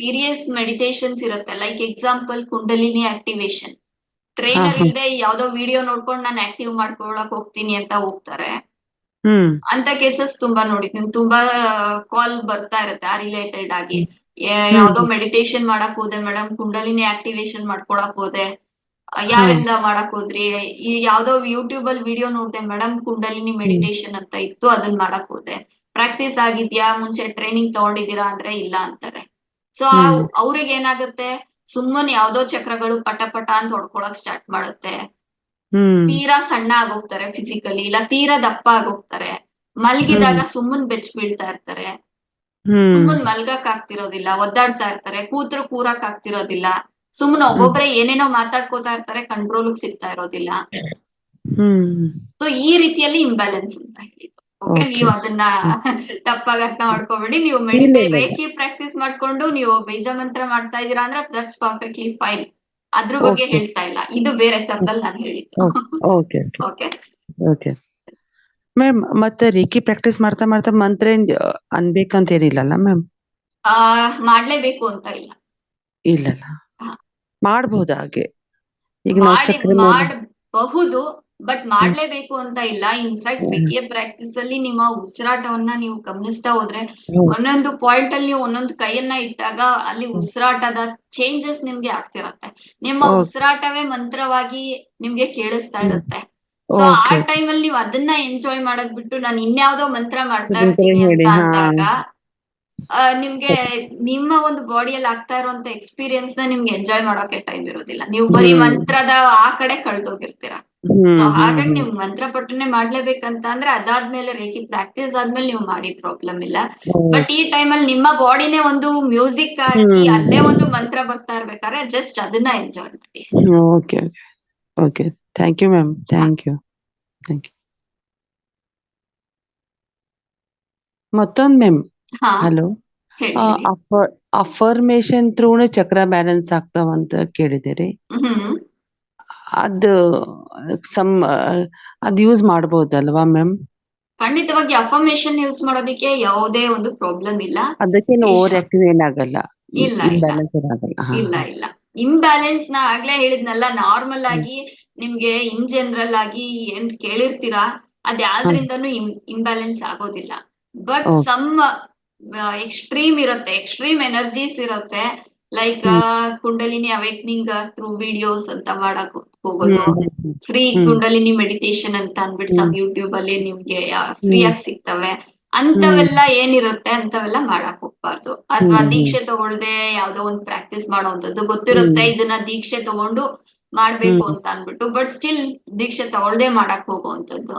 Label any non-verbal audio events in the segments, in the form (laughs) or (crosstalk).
Serious meditations ಇರುತ್ತೆ. Like example kundalini activation trainer ಇಲ್ಲದೆ ಇಲ್ದೆ ಯಾವ್ದೋ ವಿಡಿಯೋ ನೋಡ್ಕೊಂಡು ನಾನು ಆಕ್ಟಿವ್ ಮಾಡ್ಕೊಳಕ್ ಹೋಗ್ತೀನಿ ಅಂತ ಹೋಗ್ತಾರೆ. ಅಂತ ಕೇಸಸ್ ತುಂಬಾ ನೋಡಿದ್ದೀನಿ ತುಂಬಾ ಕಾಲ್ ಬರ್ತಾ ಇರುತ್ತೆ ಆ ರಿಲೇಟೆಡ್ ಆಗಿ. ಯಾವ್ದೋ ಮೆಡಿಟೇಷನ್ ಮಾಡಕ್ ಹೋದೆ ಮೇಡಮ್ ಕುಂಡಲಿನಿ ಆಕ್ಟಿವೇಶನ್ ಮಾಡ್ಕೊಳಕ್ ಹೋದೆ. ಯಾರಿಂದ ಮಾಡಕ್ ಹೋದ್ರಿ? ಈ ಯಾವ್ದೋ ಯೂಟ್ಯೂಬ್ ಅಲ್ಲಿ ವಿಡಿಯೋ ನೋಡ್ದೆ ಮೇಡಮ್ ಕುಂಡಲಿನಿ ಮೆಡಿಟೇಷನ್ ಅಂತ ಇತ್ತು ಅದನ್ನ ಮಾಡಕ್ ಹೋದೆ. ಪ್ರಾಕ್ಟೀಸ್ ಆಗಿದ್ಯಾ? ಮುಂಚೆ ಟ್ರೈನಿಂಗ್ ತಗೊಂಡಿದ್ದೀರಾ? ಅಂದ್ರೆ ಇಲ್ಲ ಅಂತಾರೆ. ಸೊ. ಅವ್ರಿಗೆ ಏನಾಗುತ್ತೆ? ಸುಮ್ಮನೆ ಯಾವ್ದೋ ಚಕ್ರಗಳು ಪಟ ಪಟ ಅಂತ ಹೊಡ್ಕೊಳಕ್ ಸ್ಟಾರ್ಟ್ ಮಾಡುತ್ತೆ. ತೀರಾ ಸಣ್ಣ ಆಗೋಗ್ತಾರೆ ಫಿಸಿಕಲಿ ಇಲ್ಲ ತೀರಾ ದಪ್ಪ ಆಗೋಗ್ತಾರೆ. ಮಲ್ಗಿದಾಗ ಸುಮ್ಮನ್ ಬೆಚ್ಚ ಬೀಳ್ತಾ ಇರ್ತಾರೆ. ಸುಮ್ಮನ್ ಮಲ್ಗಕ್ ಆಗ್ತಿರೋದಿಲ್ಲ ಒದ್ದಾಡ್ತಾ ಇರ್ತಾರೆ ಕೂತ್ರು ಕೂರಕ್ ಆಗ್ತಿರೋದಿಲ್ಲ. ಸುಮ್ಮನೆ ಒಬ್ಬೊಬ್ರೆ ಏನೇನೋ ಮಾತಾಡ್ಕೋತಾ ಇರ್ತಾರೆ ಕಂಟ್ರೋಲ್ ಸಿಗ್ತಾ ಇರೋದಿಲ್ಲ. ಸೊ ಈ ರೀತಿಯಲ್ಲಿ ಇಂಬ್ಯಾಲೆನ್ಸ್ ಅಂತ ಹೇಳಿದ್ದು. ಓಕೆ ನೀವು ಅದನ್ನ (laughs) ತಪ್ಪಾಗಿ ಅರ್ಥ ಮಾಡ್ಕೋಬೇಡಿ. ನೀವು ರೇಖಿ ಪ್ರಾಕ್ಟೀಸ್ ಮಾಡ್ಕೊಂಡು ನೀವು ಬೀಜ ಮಂತ್ರ ಮಾಡ್ತಾ ಇದೀರಾ ಅಂದ್ರೆ ದಟ್ಸ್ ಪರ್ಫೆಕ್ಟ್ಲಿ ಫೈನ್ ಅದ್ರ ಬಗ್ಗೆ ಹೇಳ್ತಾ ಇಲ್ಲ. ಇದು ಬೇರೆ ತರದಲ್ಲಿ ನಾನು ಹೇಳಿದ್ದು. ಓಕೆ ಓಕೆ ಓಕೆ ಮ್ಯಾಮ್ ಮತ್ತೆ ರೇಖಿ ಪ್ರಾಕ್ಟೀಸ್ ಮಾಡ್ತಾ ಮಾಡ್ತಾ ಮಂತ್ರ ಅನ್ಬೇಕಂತ ಏನಿಲ್ಲಲ್ಲ ಮ್ಯಾಮ್ ಆ ಮಾಡ್ಲೇಬೇಕು ಅಂತ ಇಲ್ಲ. ಇಲ್ಲಲ್ಲ. ಮಾಡಬಹುದು ಹಾಗೆ? ಈಗ ನಾವು ಚಕ್ರ ಬಟ್ ಮಾಡ್ಲೇಬೇಕು ಅಂತ ಇಲ್ಲ. ಇನ್ಫ್ಯಾಕ್ಟ್. ರೇಖಿಯ ಪ್ರಾಕ್ಟೀಸ್ ಅಲ್ಲಿ ನಿಮ್ಮ ಉಸಿರಾಟವನ್ನ ನೀವು ಗಮನಿಸ್ತಾ ಹೋದ್ರೆ ಒಂದೊಂದು ಪಾಯಿಂಟ್ ಅಲ್ಲಿ ನೀವು ಒಂದೊಂದು ಕೈಯನ್ನ ಇಟ್ಟಾಗ ಅಲ್ಲಿ ಉಸಿರಾಟದ ಚೇಂಜಸ್ ನಿಮ್ಗೆ ಆಗ್ತಿರತ್ತೆ. ನಿಮ್ಮ. ಉಸಿರಾಟವೇ ಮಂತ್ರವಾಗಿ ನಿಮ್ಗೆ ಕೇಳಿಸ್ತಾ ಇರುತ್ತೆ. ಸೊ ಆ ಟೈಮ್ ಅಲ್ಲಿ ನೀವು ಅದನ್ನ ಎಂಜಾಯ್ ಮಾಡೋದ್ ಬಿಟ್ಟು ನಾನು ಇನ್ಯಾವ್ದೋ ಮಂತ್ರ ಮಾಡ್ತಾ ಇರ್ತೀನಿ ಅಂತ ಅಂದಾಗ ನಿಮ್ಗೆ ನಿಮ್ಮ ಒಂದು ಬಾಡಿಯಲ್ಲಿ ಆಗ್ತಾ ಇರುವಂತ ಎಕ್ಸ್ಪೀರಿಯನ್ಸ್ನ ನಿಮ್ಗೆ ಎಂಜಾಯ್ ಮಾಡೋಕೆ ಟೈಮ್ ಇರೋದಿಲ್ಲ. ನೀವು ಬರೀ ಮಂತ್ರದ ಆ ಕಡೆ ಕಳ್ದೋಗಿರ್ತೀರಾ. ಹಾಗಾಗಿ. ನೀವು ಮಂತ್ರ ಪಠನೆ ಮಾಡ್ಲೇಬೇಕಂತ ಅಂದ್ರೆ ಅದಾದ್ಮೇಲೆ ರೇಖಿ ಪ್ರಾಕ್ಟೀಸ್ ಆದ್ಮೇಲೆ ನೀವು ಮಾಡಿ ಪ್ರಾಬ್ಲಮ್ ಇಲ್ಲ. ಬಟ್ ಈ ಟೈಮ್ ಅಲ್ಲಿ ನಿಮ್ಮ ಬಾಡಿನೇ ಒಂದು ಮ್ಯೂಸಿಕ್ ಆಗಿ ಅಲ್ಲೇ ಒಂದು ಮಂತ್ರ ಬರ್ತಾ ಇರ್ಬೇಕಾದ್ರೆ ಜಸ್ಟ್ ಅದನ್ನ ಎಂಜಾಯ್ ಮಾಡಿ. Okay okay thank you ma'am thank you thank you ಮತ್ತೊಂದ್ ಮ್ಯಾಮ್ ಹಲೋ. ಅಫರ್ಮೇಶನ್ ಥ್ರೂನೇ ಚಕ್ರ ಬ್ಯಾಲೆನ್ಸ್ ಆಗ್ತಾವಂತ ಕೇಳಿದಿರಿ ಅದು ಸಮ್ ಅದ್ ಯೂಸ್ ಮಾಡಬಹುದಲ್ವಾ ಮ್ಯಾಮ್ ಖಂಡಿತವಾಗಿ ಅಫರ್ಮೇಶನ್ ಯೂಸ್ ಮಾಡೋದಕ್ಕೆ ಯಾವುದೇ ಒಂದು ಪ್ರಾಬ್ಲಮ್ ಇಲ್ಲ. ಅದಕ್ಕೆ. ಓವರ್ ಆಕ್ಟಿವ್ ಏನಾಗಲ್ಲ ಇಲ್ಲ, ಇಲ್ಲ. ಇಲ್ಲ ಇಂಬ್ಯಾಲೆನ್ಸ್ನ ಆಗ್ಲೇ ಹೇಳಿದ್ನಲ್ಲ ನಾರ್ಮಲ್ ಆಗಿ ನಿಮ್ಗೆ ಇನ್ ಜನರಲ್ ಆಗಿ ಏನ್ ಕೇಳಿರ್ತೀರಾ ಅದ್ ಯಾವ್ದ್ರಿಂದನೂ ಇಂಬ್ಯಾಲೆನ್ಸ್ ಆಗೋದಿಲ್ಲ. ಬಟ್. ಸಮ್ ಎಕ್ಸ್ಟ್ರೀಮ್ ಇರುತ್ತೆ ಎಕ್ಸ್ಟ್ರೀಮ್ ಎನರ್ಜೀಸ್ ಇರುತ್ತೆ. Like kundalini awakening through videos ಅಂತ ಮಾಡಕ್ ಹೋಗೋದು. ಫ್ರೀ. ಕುಂಡಲಿನಿ ಮೆಡಿಟೇಷನ್ ಅಂತ ಅಂದ್ಬಿಟ್ಟು ಸಮ್. ಯೂಟ್ಯೂಬ್ ಅಲ್ಲಿ ನಿಮ್ಗೆ ಫ್ರೀ. ಆಗಿ ಸಿಗ್ತವೆ ಅಂತವೆಲ್ಲ ಏನಿರುತ್ತೆ ಅಂತವೆಲ್ಲ ಮಾಡಕ್ ಹೋಗ್ಬಾರ್ದು ಅಥವಾ. ದೀಕ್ಷೆ ತಗೊಳ್ದೆ ಯಾವ್ದೋ ಒಂದ್ ಪ್ರಾಕ್ಟೀಸ್ ಮಾಡೋವಂಥದ್ದು ಗೊತ್ತಿರುತ್ತೆ. ಇದನ್ನ ದೀಕ್ಷೆ ತಗೊಂಡು ಮಾಡ್ಬೇಕು. ಅಂತ ಅಂದ್ಬಿಟ್ಟು ಬಟ್ ಸ್ಟಿಲ್ ದೀಕ್ಷೆ ತಗೊಳ್ದೆ ಮಾಡಕ್ ಹೋಗುವಂತದ್ದು.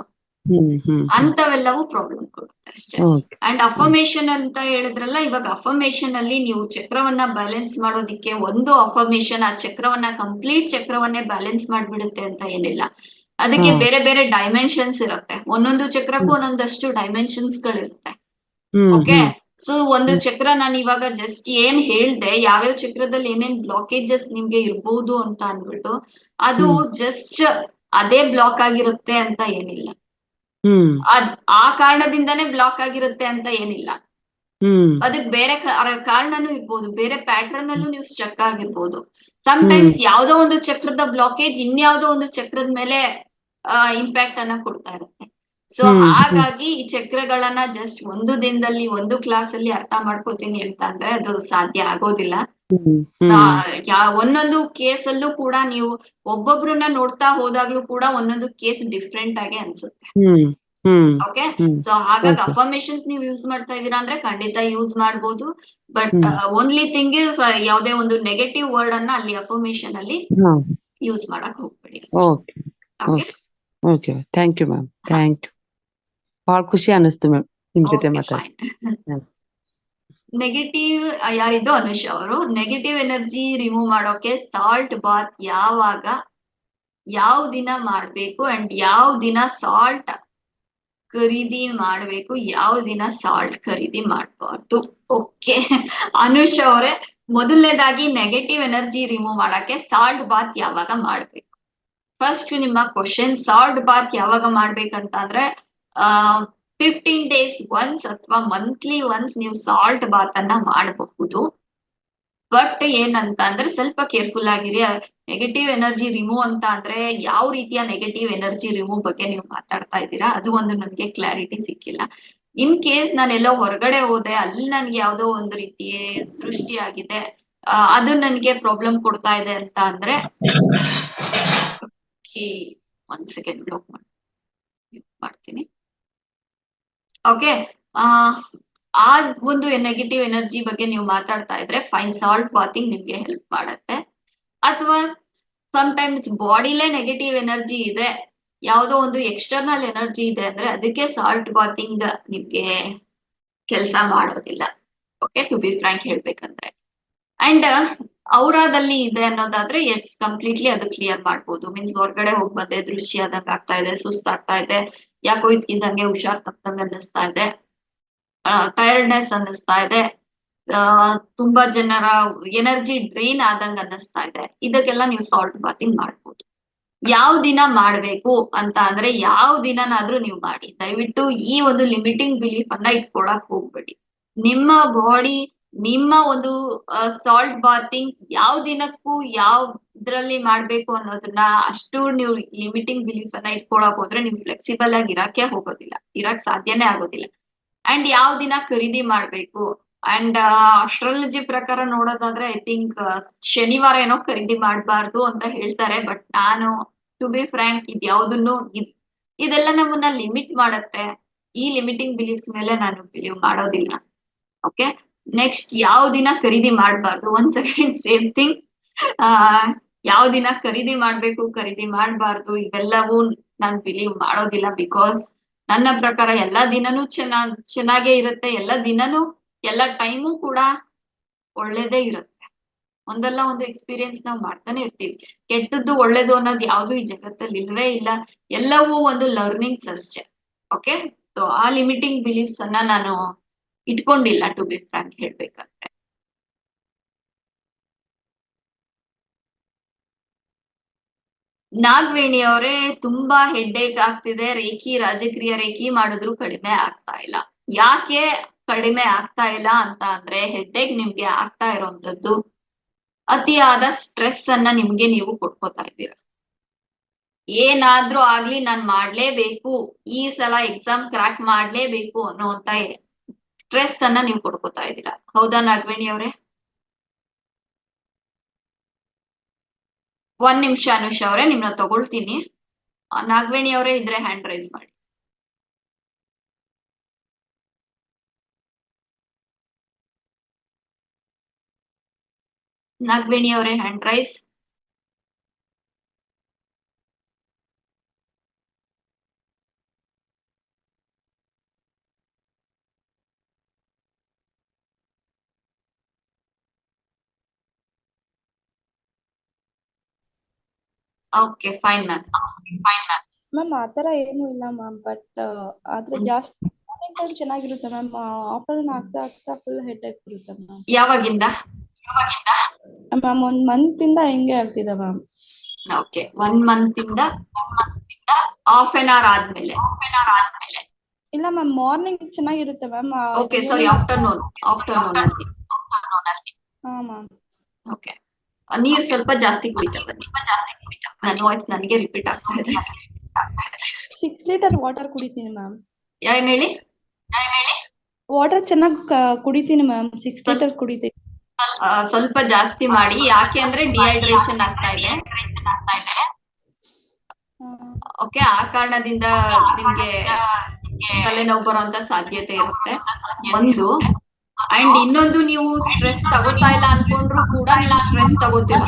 ಅಂತವೆಲ್ಲವೂ ಪ್ರಾಬ್ಲಮ್ ಕೊಡುತ್ತೆ ಅಷ್ಟೇ. ಅಂಡ್ ಅಫರ್ಮೇಶನ್ ಅಂತ ಹೇಳಿದ್ರಲ್ಲ ಇವಾಗ ಅಫರ್ಮೇಶನ್ ಅಲ್ಲಿ ನೀವು ಚಕ್ರವನ್ನ ಬ್ಯಾಲೆನ್ಸ್ ಮಾಡೋದಿಕ್ಕೆ ಒಂದು ಅಫರ್ಮೇಶನ್ ಆ ಚಕ್ರವನ್ನ ಕಂಪ್ಲೀಟ್ ಚಕ್ರವನ್ನೇ ಬ್ಯಾಲೆನ್ಸ್ ಮಾಡ್ಬಿಡುತ್ತೆ ಅಂತ ಏನಿಲ್ಲ. ಅದಕ್ಕೆ ಬೇರೆ ಬೇರೆ ಡೈಮೆನ್ಷನ್ಸ್ ಇರುತ್ತೆ. ಒಂದೊಂದು ಚಕ್ರಕ್ಕೂ ಒಂದೊಂದಷ್ಟು ಡೈಮೆನ್ಷನ್ಸ್ ಗಳಿರುತ್ತೆ. ಓಕೆ. ಸೊ ಒಂದು ಚಕ್ರ ನಾನು ಇವಾಗ ಜಸ್ಟ್ ಏನ್ ಹೇಳ್ದೆ ಯಾವ್ಯಾವ ಚಕ್ರದಲ್ಲಿ ಏನೇನ್ ಬ್ಲಾಕೇಜಸ್ ನಿಮ್ಗೆ ಇರ್ಬೋದು ಅಂತ ಅನ್ಬಿಟ್ಟು ಅದು. ಜಸ್ಟ್ ಅದೇ ಬ್ಲಾಕ್ ಆಗಿರುತ್ತೆ ಅಂತ ಏನಿಲ್ಲ. ಅದ್ ಆ ಕಾರಣದಿಂದಾನೇ ಬ್ಲಾಕ್ ಆಗಿರುತ್ತೆ ಅಂತ ಏನಿಲ್ಲ. ಅದಕ್ ಬೇರೆ ಕಾರಣನೂ ಇರ್ಬೋದು ಬೇರೆ ಪ್ಯಾಟರ್ನ್ ಅಲ್ಲೂ ನೀವು ಸ್ಟಕ್ ಆಗಿರ್ಬೋದು. ಟೈಮ್ಸ್ ಯಾವ್ದೋ ಒಂದು ಚಕ್ರದ ಬ್ಲಾಕೇಜ್ ಇನ್ಯಾವುದೋ ಒಂದು ಚಕ್ರದ ಮೇಲೆ ಇಂಪ್ಯಾಕ್ಟ್ ಅನ್ನ ಕೊಡ್ತಾ ಇರುತ್ತೆ. ಸೊ. ಹಾಗಾಗಿ ಈ ಚಕ್ರಗಳನ್ನ ಜಸ್ಟ್ ಒಂದು ದಿನದಲ್ಲಿ ಒಂದು ಕ್ಲಾಸ್ ಅಲ್ಲಿ ಅರ್ಥ ಮಾಡ್ಕೋತೀನಿ ಅಂತ ಅಂದ್ರೆ ಅದು ಸಾಧ್ಯ ಆಗೋದಿಲ್ಲ. ಒಂದೊಂದು ಕೇಸ್ ಅಲ್ಲೂ ಕೂಡ ನೀವು ಒಬ್ಬೊಬ್ರನ್ನ ನೋಡ್ತಾ ಹೋದಾಗ್ಲೂ ಕೂಡ ಒಂದೊಂದು ಕೇಸ್ ಡಿಫ್ರೆಂಟ್ ಆಗಿ ಅನ್ಸುತ್ತೆ. ಓಕೆ ಸೊ ಹಾಗಾಗಿ. ಅಫರ್ಮೇಶನ್ಸ್ ನೀವು ಯೂಸ್ ಮಾಡ್ತಾ ಇದೀರಾ ಅಂದ್ರೆ ಖಂಡಿತ ಯೂಸ್ ಮಾಡ್ಬೋದು. ಬಟ್. ಓನ್ಲಿ ಥಿಂಗ್ ಇಸ್ ಯಾವುದೇ ಒಂದು ನೆಗೆಟಿವ್ ವರ್ಡ್ ಅನ್ನ ಅಲ್ಲಿ ಅಫರ್ಮೇಶನ್ ಅಲ್ಲಿ ಯೂಸ್ ಮಾಡಕ್ ಹೋಗ್ಬೇಡಿ okay thank you ma'am thank you ಬಹಳ ಖುಷಿ ಅನಿಸ್ತು ಮ್ಯಾಮ್ ನಿಮ್ ಜೊತೆ ಮಾತಾಡಿ. (laughs) ನೆಗೆಟಿವ್ ಯಾರಿದ್ದು ಅನುಷ್ ಅವರು. ನೆಗೆಟಿವ್ ಎನರ್ಜಿ ರಿಮೂವ್ ಮಾಡೋಕೆ ಸಾಲ್ಟ್ ಬಾತ್ ಯಾವಾಗ, ಯಾವ ದಿನ ಮಾಡ್ಬೇಕು ಅಂಡ್ ಯಾವ ದಿನ ಸಾಲ್ಟ್ ಖರೀದಿ ಮಾಡ್ಬೇಕು, ಯಾವ ದಿನ ಸಾಲ್ಟ್ ಖರೀದಿ ಮಾಡಬಾರ್ದು. ಓಕೆ ಅನುಷ್ ಅವರೇ, ಮೊದಲನೇದಾಗಿ ನೆಗೆಟಿವ್ ಎನರ್ಜಿ ರಿಮೂವ್ ಮಾಡಕ್ಕೆ ಸಾಲ್ಟ್ ಬಾತ್ ಯಾವಾಗ ಮಾಡ್ಬೇಕು? ಫಸ್ಟ್ ನಿಮ್ಮ ಕ್ವಶನ್ ಸಾಲ್ಟ್ ಬಾತ್ ಯಾವಾಗ ಮಾಡ್ಬೇಕಂತಂದ್ರೆ, ಆ ಫಿಫ್ಟೀನ್ ಡೇಸ್ ಒನ್ಸ್ ಅಥವಾ ಮಂತ್ಲಿ ಒನ್ಸ್ ನೀವು ಸಾಲ್ಟ್ ಬಾತ್ ಅನ್ನ ಮಾಡಬಹುದು. ಬಟ್ ಏನಂತ ಅಂದ್ರೆ ಸ್ವಲ್ಪ ಕೇರ್ಫುಲ್ ಆಗಿರಿ. ನೆಗೆಟಿವ್ ಎನರ್ಜಿ ರಿಮೂವ್ ಅಂತ ಅಂದ್ರೆ ಯಾವ ರೀತಿಯ ನೆಗೆಟಿವ್ ಎನರ್ಜಿ ರಿಮೂವ್ ಬಗ್ಗೆ ನೀವು ಮಾತಾಡ್ತಾ ಇದ್ದೀರಾ? ಅದು ಒಂದು ನನಗೆ ಕ್ಲಾರಿಟಿ ಸಿಕ್ಕಿಲ್ಲ. ಇನ್ ಕೇಸ್ ನಾನು ಎಲ್ಲೋ ಹೊರಗಡೆ ಹೋದೆ ಅಲ್ಲಿ ನನ್ಗೆ ಯಾವ್ದೋ ಒಂದು ರೀತಿಯ ದೃಷ್ಟಿ ಆಗಿದೆ ಅದು ನನ್ಗೆ ಪ್ರಾಬ್ಲಮ್ ಕೊಡ್ತಾ ಇದೆ ಅಂತ ಅಂದ್ರೆ ಒಂದ್ ಸೆಕೆಂಡ್ ಬ್ಲಾಕ್ ಮಾಡಿ. ಮಾಡ್ತೀನಿ. ಓಕೆ ಆ ಒಂದು ನೆಗೆಟಿವ್ ಎನರ್ಜಿ ಬಗ್ಗೆ ನೀವು ಮಾತಾಡ್ತಾ ಇದ್ರೆ ಫೈನ್ ಸಾಲ್ಟ್ ಬಾತಿಂಗ್ ನಿಮ್ಗೆ ಹೆಲ್ಪ್ ಮಾಡತ್ತೆ. ಅಥವಾ ಟೈಮ್ಸ್ ಬಾಡಿಲೇ ನೆಗೆಟಿವ್ ಎನರ್ಜಿ ಇದೆ. ಯಾವುದೋ ಒಂದು ಎಕ್ಸ್ಟರ್ನಲ್ ಎನರ್ಜಿ ಇದೆ ಅಂದ್ರೆ ಅದಕ್ಕೆ ಸಾಲ್ಟ್ ಬಾತಿಂಗ್ ನಿಮ್ಗೆ ಕೆಲಸ ಮಾಡೋದಿಲ್ಲ. ಓಕೆ ಟು ಬಿ ಫ್ರಾಂಕ್ ಹೇಳ್ಬೇಕಂದ್ರೆ. ಅಂಡ್ ಔರಾದಲ್ಲಿ ಇದೆ ಅನ್ನೋದಾದ್ರೆ ಎಟ್ಸ್ ಕಂಪ್ಲೀಟ್ಲಿ ಅದು ಕ್ಲಿಯರ್ ಮಾಡ್ಬೋದು. ಮೀನ್ಸ್ ಹೊರಗಡೆ ಹೋಗಿ ಬಂದೆ, ದೃಶ್ಯ ಆದಂಗ ಆಗ್ತಾ ಇದೆ, ಸುಸ್ತಾಗ್ತಾ ಇದೆ. ಯಾಕೋ ಇದ್ಕಿದ್ದಂಗೆ ಹುಷಾರ್ ತಪ್ಪದಂಗ ಅನ್ನಿಸ್ತಾ ಇದೆ. ಟೈರ್ಡ್ನೆಸ್ ಅನ್ನಿಸ್ತಾ ಇದೆ. ತುಂಬಾ ಜನರ ಎನರ್ಜಿ ಡ್ರೈನ್ ಆದಂಗ ಅನ್ನಿಸ್ತಾ ಇದೆ. ಇದಕ್ಕೆಲ್ಲ ನೀವು ಸಾಲ್ಟ್ ಬಾತಿಂಗ್ ಮಾಡ್ಬೋದು. ಯಾವ ದಿನ ಮಾಡ್ಬೇಕು ಅಂತ ಅಂದ್ರೆ ಯಾವ ದಿನನಾದ್ರೂ ನೀವು ಮಾಡಿ. ದಯವಿಟ್ಟು ಈ ಒಂದು ಲಿಮಿಟಿಂಗ್ ಬಿಲೀಫ್ ಅನ್ನ ಇಟ್ಕೊಳಕ್ ಹೋಗ್ಬೇಡಿ. ನಿಮ್ಮ ಬಾಡಿ ನಿಮ್ಮ ಒಂದು ಸಾಲ್ಟ್ ಬಾತಿಂಗ್ ಯಾವ ದಿನಕ್ಕೂ ಯಾವ ಇದ್ರಲ್ಲಿ ಮಾಡ್ಬೇಕು ಅನ್ನೋದನ್ನ ಅಷ್ಟು ನೀವು ಲಿಮಿಟಿಂಗ್ ಬಿಲೀಫ್ ಅನ್ನ ಇಟ್ಕೊಳಕ್ ಹೋದ್ರೆ ನೀವು ಫ್ಲೆಕ್ಸಿಬಲ್ ಆಗಿ ಇರಕ್ಕೆ ಹೋಗೋದಿಲ್ಲ. ಇರಕ್ ಸಾಧ್ಯನೇ ಆಗೋದಿಲ್ಲ. ಅಂಡ್ ಯಾವ ದಿನ ಖರೀದಿ ಮಾಡ್ಬೇಕು? ಅಂಡ್ ಅಸ್ಟ್ರಾಲಜಿ ಪ್ರಕಾರ ನೋಡೋದಾದ್ರೆ ಐ ಥಿಂಕ್ ಶನಿವಾರ ಏನೋ ಖರೀದಿ ಮಾಡಬಾರ್ದು ಅಂತ ಹೇಳ್ತಾರೆ. ಬಟ್ ನಾನು ಟು ಬಿ ಫ್ರಾಂಕ್ ಇದ್ ಯಾವ್ದನ್ನು, ಇದ್- ಇದೆಲ್ಲ ನಮ್ಮನ್ನ ಲಿಮಿಟ್ ಮಾಡತ್ತೆ. ಈ ಲಿಮಿಟಿಂಗ್ ಬಿಲೀಫ್ಸ್ ಮೇಲೆ ನಾನು ಬಿಲೀವ್ ಮಾಡೋದಿಲ್ಲ. ಓಕೆ ನೆಕ್ಸ್ಟ್ ಯಾವ ದಿನ ಖರೀದಿ ಮಾಡಬಾರ್ದು ಒಂದ್ ಸೆಕೆಂಡ್ ಸೇಮ್ ಥಿಂಗ್ ಯಾವ ದಿನ ಖರೀದಿ ಮಾಡ್ಬೇಕು, ಖರೀದಿ ಮಾಡ್ಬಾರ್ದು, ಇವೆಲ್ಲವೂ ನಾನ್ ಬಿಲೀವ್ ಮಾಡೋದಿಲ್ಲ ಬಿಕಾಸ್ ನನ್ನ ಪ್ರಕಾರ ಎಲ್ಲಾ ದಿನನೂ ಚೆನ್ನಾಗ್ ಚೆನ್ನಾಗೇ ಇರುತ್ತೆ, ಎಲ್ಲ ದಿನನೂ, ಎಲ್ಲ ಟೈಮು ಕೂಡ ಒಳ್ಳೇದೇ ಇರುತ್ತೆ. ಒಂದಲ್ಲ ಒಂದು ಎಕ್ಸ್ಪೀರಿಯನ್ಸ್ ನಾವು ಮಾಡ್ತಾನೆ ಇರ್ತೀವಿ. ಕೆಟ್ಟದ್ದು ಒಳ್ಳೇದು ಅನ್ನೋದು ಯಾವ್ದು ಈ ಜಗತ್ತಲ್ಲಿ ಇಲ್ವೇ ಇಲ್ಲ. ಎಲ್ಲವೂ ಒಂದು ಲರ್ನಿಂಗ್ಸ್ ಅಷ್ಟೇ. ಓಕೆ ಸೊ ಆ ಲಿಮಿಟಿಂಗ್ ಬಿಲೀಫ್ಸ್ ಅನ್ನ ನಾನು ಇಟ್ಕೊಂಡಿಲ್ಲ ಟು ಬಿ ಫ್ರಾಂಕ್ ಹೇಳ್ಬೇಕಂದ್ರೆ. ನಾಗವೇಣಿ ಅವರೇ ತುಂಬಾ ಹೆಡ್ಡೇಕ್ ಆಗ್ತಿದೆ. ರೇಖಿ ರಾಜಕ್ರಿಯ ರೇಖಿ ಮಾಡಿದ್ರು ಕಡಿಮೆ ಆಗ್ತಾ ಇಲ್ಲ. ಯಾಕೆ ಕಡಿಮೆ ಆಗ್ತಾ ಇಲ್ಲ ಅಂತ ಅಂದ್ರೆ ಹೆಡ್ಡೇಕ್ ನಿಮ್ಗೆ ಆಗ್ತಾ ಇರೋಂಥದ್ದು. ಅತಿಯಾದ ಸ್ಟ್ರೆಸ್ ಅನ್ನ ನಿಮ್ಗೆ ನೀವು ಕೊಟ್ಕೋತಾ ಇದ್ದೀರಾ. ಏನಾದ್ರೂ ಆಗ್ಲಿ ನಾನ್ ಮಾಡ್ಲೇಬೇಕು. ಈ ಸಲ ಎಕ್ಸಾಮ್ ಕ್ರ್ಯಾಕ್ ಮಾಡ್ಲೇಬೇಕು ಅನ್ನೋಂತ ಸ್ಟ್ರೆಸ್ ಅನ್ನ ನೀವು ಕೊಡ್ಕೋತಾ ಇದ್ದೀರಾ. ಹೌದಾ ನಾಗವೇಣಿ ಅವರೇ? ಒಂದ್ ನಿಮಿಷ ಅನುಷ ಅವರೇ, ನಿಮ್ನ ತಗೊಳ್ತೀನಿ. ನಾಗವೇಣಿ ಅವರೇ ಇದ್ರೆ ಹ್ಯಾಂಡ್ ರೈಸ್ ಮಾಡಿ. ನಾಗವೇಣಿ ಅವರೇ hand rise okay fine ma'am fine ma'am ma'am ಆ ತರ ಏನೂ ಇಲ್ಲ ಮ್ಯಾಮ್ ಬಟ್ ಆದ್ರೆ ಜಾಸ್ತಿ ಟೈಮ್ ಚೆನ್ನಾಗಿರುತ್ತೆ ಮ್ಯಾಮ್ ಆಫ್ಟರ್ನೂನ್ ಆಗ್ತಾ ಆಗ್ತಾ ಫುಲ್ ಹೆಡ್ ಏಕ್ ಬರುತ್ತೆ ಮ್ಯಾಮ್ ಯಾವಾಗಿಂದ? ಯಾವಾಗಿಂದ ಮ್ಯಾಮ್ ಒಂದ್ ಮಂತ್ ಇಂದ ಹಿಂಗೆ ಆಗ್ತಿದೆ ಮ್ಯಾಮ್ ಓಕೆ ಒನ್ ಮಂತ್ ಇಂದ ಹಾಫ್ ಎನ್ ಅವರ್ ಆದ್ಮೇಲೆ. ಹಾಫ್ ಎನ್ ಅವರ್ ಆದ್ಮೇಲೆ. ಇಲ್ಲ ಮ್ಯಾಮ್ ಮಾರ್ನಿಂಗ್ ಚೆನ್ನಾಗಿರುತ್ತೆ ma'am okay sorry afternoon afternoon ಅಲ್ಲಿ. ಹಾ ಮ್ಯಾಮ್ ಓಕೆ ನೀರ್ ಸ್ವಲ್ಪ ಜಾಸ್ತಿ ಕುಡಿತಾ ಬನ್ನಿ ನನ್ನ ವಾಯ್ಸ್ ನನಗೆ ರಿಪೀಟ್ ಆಗ್ತಾ ಇದೆ. ಸಿಕ್ಸ್ ಲೀಟರ್ ವಾಟರ್ ಕುಡಿತೀನಿ ಮ್ಯಾಮ್ ಏನ್ ಹೇಳಿ? ವಾಟರ್ ಚೆನ್ನಾಗಿ ಕುಡಿತೀನಿ ಮ್ಯಾಮ್ ಸಿಕ್ಸ್ ಲೀಟರ್ ಕುಡಿತೀನಿ. ಸ್ವಲ್ಪ ಜಾಸ್ತಿ ಮಾಡಿ ಯಾಕೆ ಅಂದ್ರೆ ಡಿಹೈಡ್ರೇಷನ್ ಆಗ್ತಾ ಇದೆ. ಓಕೆ ಆ ಕಾರಣದಿಂದ ನಿಮ್ಗೆ ತಲೆನೋವು ಬರುವಂತ ಸಾಧ್ಯತೆ ಇರುತ್ತೆ. ಒಂದು ಅಂಡ್ ಇನ್ನೊಂದು ನೀವು ಸ್ಟ್ರೆಸ್ ತಗೋತಾ ಇಲ್ಲ ಅನ್ಕೊಂಡ್ರು ಕೂಡ ನೀವು ಸ್ಟ್ರೆಸ್ ತಗೋತಿಲ್ಲ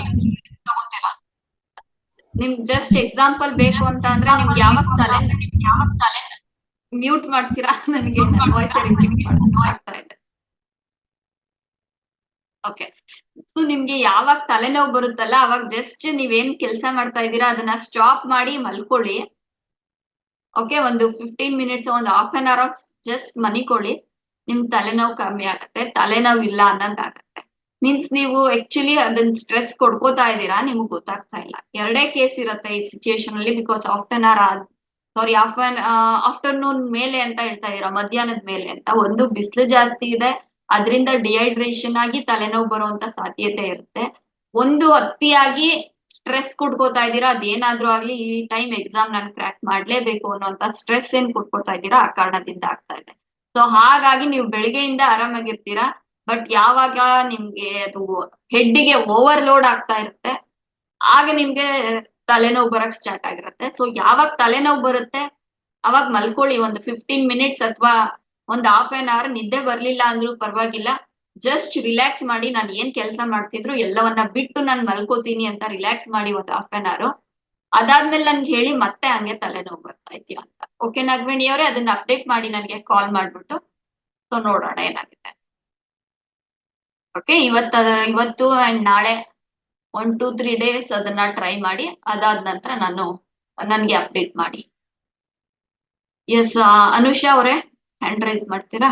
ನಿಮ್ ಜಸ್ಟ್ ಎಕ್ಸಾಂಪಲ್ ಬೇಕು ಅಂತ ಅಂದ್ರೆ ನಿಮ್ಗೆ ಯಾವಾಗ ತಲೆ ಯಾವಾಗ ತಲೆ ಮ್ಯೂಟ್ ಮಾಡ್ತೀರಾ ನನಗೆ ಓಕೆ ಸೊ ನಿಮ್ಗೆ ಯಾವಾಗ ತಲೆನೋವು ಬರುತ್ತಲ್ಲ ಅವಾಗ ಜಸ್ಟ್ ನೀವೇನ್ ಕೆಲಸ ಮಾಡ್ತಾ ಇದ್ದೀರಾ ಅದನ್ನ ಸ್ಟಾಪ್ ಮಾಡಿ ಮಲ್ಕೊಳ್ಳಿ. ಓಕೆ ಒಂದು ಫಿಫ್ಟೀನ್ ಮಿನಿಟ್ಸ್ ಒಂದು ಹಾಫ್ ಅನ್ ಅವರ್ ಜಸ್ಟ್ ಮನಿಕೊಳ್ಳಿ. ನಿಮ್ ತಲೆನೋವು ಕಮ್ಮಿ ಆಗತ್ತೆ. ತಲೆನೋವು ಇಲ್ಲ ಅನ್ನಂಗಾಗತ್ತೆ. ಮೀನ್ಸ್ ನೀವು ಆಕ್ಚುಲಿ ಅದನ್ನ ಸ್ಟ್ರೆಸ್ ಕೊಡ್ಕೋತಾ ಇದ್ದೀರಾ? ನಿಮ್ಗೆ ಗೊತ್ತಾಗ್ತಾ ಇಲ್ಲ. ಎರಡೇ ಕೇಸ್ ಇರುತ್ತೆ ಈ ಸಿಚುಯೇಷನ್ ಅಲ್ಲಿ because after or sorry after afternoon ಮೇಲೆ ಅಂತ ಹೇಳ್ತಾ ಇದೀರಾ ಮಧ್ಯಾಹ್ನದ ಮೇಲೆ ಅಂತ. ಒಂದು ಬಿಸಿಲು ಜಾಸ್ತಿ ಇದೆ. ಅದರಿಂದ ಡಿಹೈಡ್ರೇಷನ್ ಆಗಿ ತಲೆನೋವು ಬರುವಂತ ಸಾಧ್ಯತೆ ಇರುತ್ತೆ. ಒಂದು ಅತಿಯಾಗಿ ಸ್ಟ್ರೆಸ್ ಕುಟ್ಕೋತಾ ಇದ್ದೀರಾ? ಅದೇನಾದ್ರೂ ಆಗ್ಲಿ ಈ ಟೈಮ್ ಎಕ್ಸಾಮ್ ನಾನು ಕ್ರ್ಯಾಕ್ ಮಾಡ್ಲೇಬೇಕು ಅನ್ನೋಂತ ಸ್ಟ್ರೆಸ್ ಏನ್ ಕೊಡ್ಕೊತಾ ಇದ್ದೀರಾ? ಆ ಕಾರಣದಿಂದ ಆಗ್ತಾ ಇದೆ. ಸೊ ಹಾಗಾಗಿ ನೀವು ಬೆಳಿಗ್ಗೆಯಿಂದ ಆರಾಮಾಗಿರ್ತೀರಾ? ಬಟ್ ಯಾವಾಗ ನಿಮ್ಗೆ ಅದು ಹೆಡ್ಡಿಗೆ ಓವರ್ಲೋಡ್ ಆಗ್ತಾ ಇರುತ್ತೆ, ಆಗ ನಿಮ್ಗೆ ತಲೆನೋವು ಬರಕ್ ಸ್ಟಾರ್ಟ್ ಆಗಿರುತ್ತೆ. ಸೊ ಯಾವಾಗ ತಲೆನೋವು ಬರುತ್ತೆ, ಅವಾಗ ಮಲ್ಕೊಳ್ಳಿ. ಒಂದು ಫಿಫ್ಟೀನ್ ಮಿನಿಟ್ಸ್ ಅಥವಾ ಒಂದು ಹಾಫ್ ಆನ್ ಅವರ್ ನಿದ್ದೆ ಬರ್ಲಿಲ್ಲ ಅಂದ್ರೂ ಪರವಾಗಿಲ್ಲ. ಜಸ್ಟ್ ರಿಲ್ಯಾಕ್ಸ್ ಮಾಡಿ. ನಾನು ಏನ್ ಕೆಲಸ ಮಾಡ್ತಿದ್ರು ಎಲ್ಲವನ್ನ ಬಿಟ್ಟು ನಾನು ಮಲ್ಕೋತೀನಿ ಅಂತ ರಿಲ್ಯಾಕ್ಸ್ ಮಾಡಿ ಒಂದು ಹಾಫ್ ಆನ್ ಅವರ್ ಅದಾದ್ಮೇಲೆ ನನ್ಗೆ ಹೇಳಿ ಮತ್ತೆ ಹಂಗೆ ತಲೆನೋವು ಬರ್ತಾ ಇದೆಯಾ ಅಂತ. ಓಕೆ ನಾಗವೇಣಿ ಅವರೇ, ಅದನ್ನ ಅಪ್ಡೇಟ್ ಮಾಡಿ ನನಗೆ ಕಾಲ್ ಮಾಡ್ಬಿಟ್ಟು. ಸೊ ನೋಡೋಣ ಏನಾಗಿದೆ ಓಕೆ ಇವತ್ತ, ಇವತ್ತು ಅಂಡ್ ನಾಳೆ ಒನ್ ಟೂ ತ್ರೀ ಡೇಸ್ ಅದನ್ನ ಟ್ರೈ ಮಾಡಿ, ಅದಾದ ನಂತರ ನಾನು ನನ್ಗೆ ಅಪ್ಡೇಟ್ ಮಾಡಿ. ಎಸ್ ಅನುಷಾ ಅವರೇ ಹ್ಯಾಂಡ್ ರೈಸ್ ಮಾಡ್ತೀರಾ?